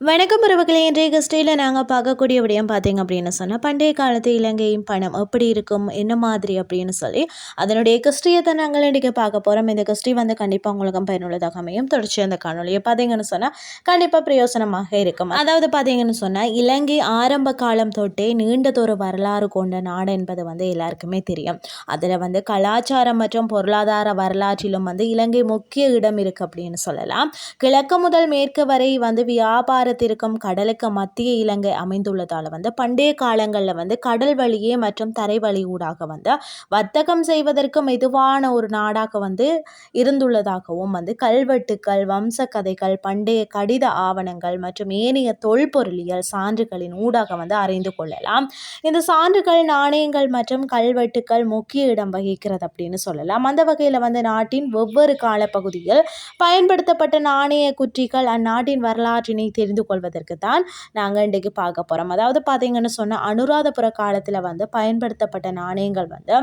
வணக்கம் உறவுகளே இன்றைய கிறிஸ்டியில் நாங்கள் பார்க்கக்கூடிய விடயம் பார்த்தீங்க அப்படின்னு சொன்னால் பண்டைய காலத்து இலங்கையின் பணம் எப்படி இருக்கும் என்ன மாதிரி அப்படின்னு சொல்லி அதனுடைய கிறிஸ்டியத்தை நாங்கள் இன்றைக்கி பார்க்க போகிறோம் இந்த கிறிஸ்டி வந்து கண்டிப்பாக உங்களுக்கும் பயனுள்ளதாக அமையும். தொடர்ச்சி அந்த காணொலியை பார்த்தீங்கன்னு சொன்னால் கண்டிப்பாக பிரயோசனமாக இருக்கும். அதாவது பார்த்தீங்கன்னு சொன்னால் இலங்கை ஆரம்ப காலம் தொட்டே நீண்டதொரு வரலாறு கொண்ட நாடு என்பது வந்து எல்லாருக்குமே தெரியும். அதில் வந்து கலாச்சாரம் மற்றும் பொருளாதார வரலாற்றிலும் வந்து இலங்கை முக்கிய இடம் இருக்குது அப்படின்னு சொல்லலாம். கிழக்கு முதல் மேற்கு வரை வந்து வியாபார பாரத்திற்கும் கடலுக்கு மத்திய இலங்கை அமைந்துள்ளதால் வந்து பண்டைய காலங்களில் வந்து கடல் வழியே மற்றும் தரை வழி ஊடாக வந்து வர்த்தகம் செய்வதற்கு மெதுவான ஒரு நாடாக வந்து இருந்துள்ளதாகவும் வந்து கல்வெட்டுக்கள் வம்ச கதைகள் பண்டைய கடித ஆவணங்கள் மற்றும் ஏனைய தொல்பொருளியல் சான்றுகளின் ஊடாக வந்து அறிந்து கொள்ளலாம். இந்த சான்றுகள் நாணயங்கள் மற்றும் கல்வெட்டுக்கள் முக்கிய இடம் வகிக்கிறது அப்படின்னு சொல்லலாம். அந்த வகையில் வந்து நாட்டின் ஒவ்வொரு காலப்பகுதியில் பயன்படுத்தப்பட்ட நாணய குற்றிகள் அந்நாட்டின் வரலாற்றினை தெரிந்து தெரிந்து கொள்வதற்கு தான் நாங்கள் இன்றைக்கு பார்க்க போகிறோம் அதாவது பார்த்தீங்கன்னு சொன்னால் அனுராதபுர காலத்தில் வந்து பயன்படுத்தப்பட்ட நாணயங்கள் வந்து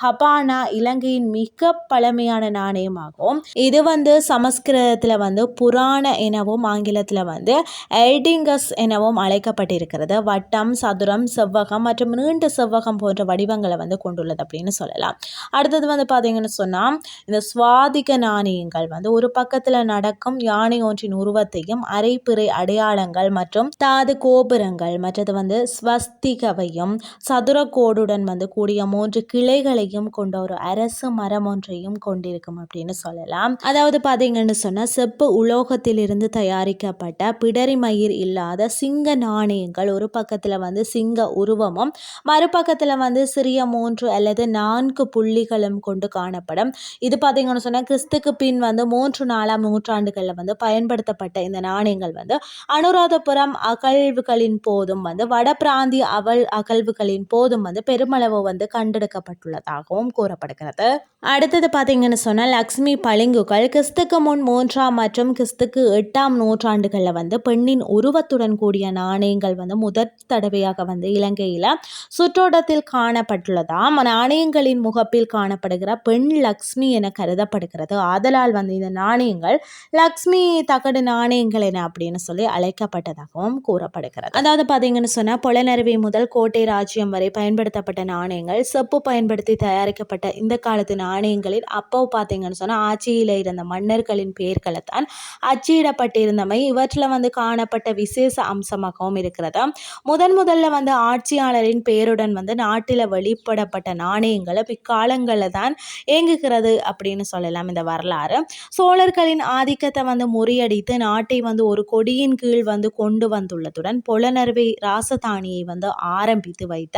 ஹபானா இலங்கையின் மிக பழமையான நாணயமாகும் இது வந்து சமஸ்கிருதத்தில் வந்து புராண எனவும் ஆங்கிலத்தில் வந்து எல்டிங்கஸ் எனவும் அழைக்கப்பட்டிருக்கிறது. வட்டம் சதுரம் செவ்வகம் மற்றும் நீண்ட செவ்வகம் போன்ற வடிவங்களை வந்து கொண்டுள்ளது அப்படின்னு சொல்லலாம். அடுத்தது வந்து பார்த்தீங்கன்னு சொன்னால் இந்த சுவாதிக நாணயங்கள் வந்து ஒரு பக்கத்தில் நடக்கும் யானை ஒன்றின் உருவத்தையும் அரைப்பிறை அடையாளங்கள் மற்றும் தாது கோபுரங்கள் மற்றது வந்து ஸ்வஸ்திகவையும் சதுர கோடுடன் வந்து கூடிய மூன்று கிளைகளையும் கொண்ட ஒரு அரசு மரம் ஒன்றையும் கொண்டிருக்கும் அப்படின்னு சொல்லலாம். அதாவது பார்த்தீங்கன்னு சொன்னால் செப்பு உலோகத்திலிருந்து தயாரிக்கப்பட்ட பிடரி மயிர் இல்லாத சிங்க நாணயங்கள் ஒரு பக்கத்தில் வந்து சிங்க உருவமும் மறுபக்கத்தில் வந்து சிறிய மூன்று அல்லது நான்கு புள்ளிகளும் கொண்டு காணப்படும். இது பார்த்தீங்கன்னு சொன்னால் கிறிஸ்துக்கு பின் வந்து மூன்று நாலாம் நூற்றாண்டுகளில் வந்து பயன்படுத்தப்பட்ட இந்த நாணயங்கள் வந்து அனுராதபுரம் அகழ்வுகளின் போதும் வந்து வட பிராந்திய அவல் அகழ்வுகளின் போதும் வந்து பெருமளவு வந்து கண்டெடுக்கப்பட்டுள்ளதாகவும் கூறப்படுகிறது. அடுத்தது பார்த்தீங்கன்னு சொன்னால் லக்ஷ்மி பளிங்குகள் கிறிஸ்துக்கு முன் மூன்றாம் மற்றும் கிறிஸ்துக்கு எட்டாம் நூற்றாண்டுகளில் வந்து பெண்ணின் உருவத்துடன் கூடிய நாணயங்கள் வந்து முதற் தடவையாக வந்து இலங்கையில் சுற்றோட்டத்தில் காணப்பட்டுள்ளதாம். நாணயங்களின் முகப்பில் காணப்படுகிற பெண் லக்ஷ்மி என கருதப்படுகிறது. ஆதலால் வந்து இந்த நாணயங்கள் லக்ஷ்மி தகடு நாணயங்கள் என அப்படின்னு சொல்லி அழைக்கப்பட்டதாகவும் கூறப்படுகிறது. அதாவது பார்த்தீங்கன்னு சொன்னால் புலனருவி முதல் கோட்டை ராஜ்யம் வரை பயன்படுத்தப்பட்ட நாணயங்கள் செப்பு பயன்படுத்தி தயாரிக்கப்பட்ட இந்த காலத்து நாணயங்களில் அப்போ பார்த்தீங்கன்னு சொன்னால் ஆட்சியில் இருந்த மன்னர்களின் பெயர்களை தான் அச்சிடப்பட்டிருந்தமை இவற்றில் வந்து காணப்பட்ட விசேஷ அம்சமாகவும் இருக்கிறது. முதன் முதல்ல வந்து ஆட்சியாளரின் பெயருடன் வந்து நாட்டில் வெளிப்படப்பட்ட நாணயங்களை பிற்காலங்களில் தான் இயங்குகிறது அப்படின்னு சொல்லலாம் இந்த வரலாறு. சோழர்களின் ஆதிக்கத்தை வந்து முறியடித்து நாட்டை வந்து ஒரு கொடி கொடியின் கீழ் வந்து கொண்டு வந்துள்ளதுடன் புலனர்வை ராசதானியை வந்து ஆரம்பித்து வைத்த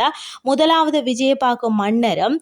முதலாவது விஜயபாக்கம் மன்னரும்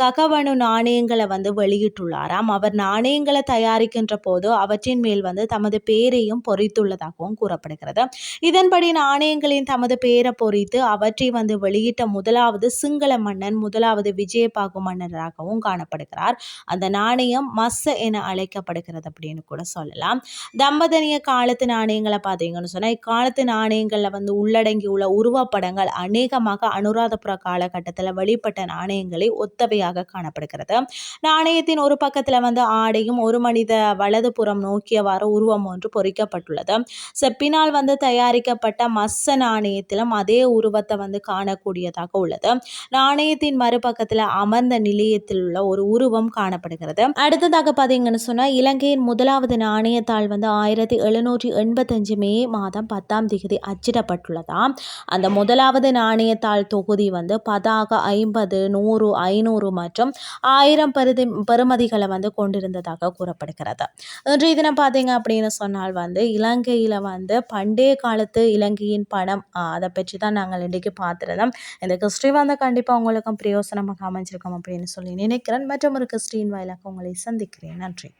ககவனு நாணயங்களை வந்து வெளியிட்டுள்ளாராம். அவர் நாணயங்களை தயாரிக்கின்ற போது அவற்றின் மேல் வந்து தமது பேரையும் பொறித்துள்ளதாகவும் கூறப்படுகிறது. இதன்படி நாணயங்களின் தமது பேரை பொறித்து அவற்றை வந்து வெளியிட்ட முதலாவது சிங்கள மன்னன் முதலாவது விஜயபாகு மன்னராகவும் காணப்படுகிறார். அந்த நாணயம் மஸ்ஸ என அழைக்கப்படுகிறது அப்படின்னு கூட சொல்லலாம். தம்பதனிய காலத்து நாணயங்கள் நாணயங்களை பார்த்தீங்கன்னு சொன்னால் இக்காலத்து நாணயங்களில் வந்து உள்ளடங்கி உள்ள உருவப்படங்கள் அநேகமாக அனுராதபுர காலகட்டத்தில் வெளிப்பட்ட நாணயங்களை ஒத்தவையாக காணப்படுகிறது. நாணயத்தின் ஒரு பக்கத்தில் வந்து ஆடையும் ஒரு மனித வலது புறம் நோக்கியவாறு உருவம் ஒன்று பொறிக்கப்பட்டுள்ளது. செப்பினால் வந்து தயாரிக்கப்பட்ட மஸ்ஸ நாணயத்திலும் அதே உருவத்தை வந்து காணக்கூடியதாக உள்ளது. நாணயத்தின் மறுபக்கத்தில் அமர்ந்த நிலையத்தில் உள்ள ஒரு உருவம் காணப்படுகிறது. அடுத்ததாக பார்த்தீங்கன்னு சொன்னால் இலங்கையின் முதலாவது நாணயத்தாள் வந்து ஆயிரத்தி எழுநூற்றி எண்பத்தி இருபத்தஞ்சு மே மாதம் பத்தாம் தேதி அச்சிடப்பட்டுள்ளதாம். அந்த முதலாவது நாணயத்தாள் தொகுதி வந்து பதாக ஐம்பது நூறு ஐநூறு மற்றும் ஆயிரம் பெருதி பெறுமதிகளை வந்து கொண்டிருந்ததாக கூறப்படுகிறது. இன்றைய தினம் பார்த்தீங்க அப்படின்னு சொன்னால் வந்து இலங்கையில் வந்து பண்டைய காலத்து இலங்கையின் பணம் அதை பற்றி தான் நாங்கள் இன்றைக்கு பார்த்துருந்தோம். இந்த கிறிஸ்டி வந்து கண்டிப்பாக உங்களுக்கும் பிரயோசனமாக அமைஞ்சிருக்கோம் அப்படின்னு சொல்லி நினைக்கிறேன். மற்றும் ஒரு கிறிஸ்டின் வாயிலாக உங்களை சந்திக்கிறேன். நன்றி.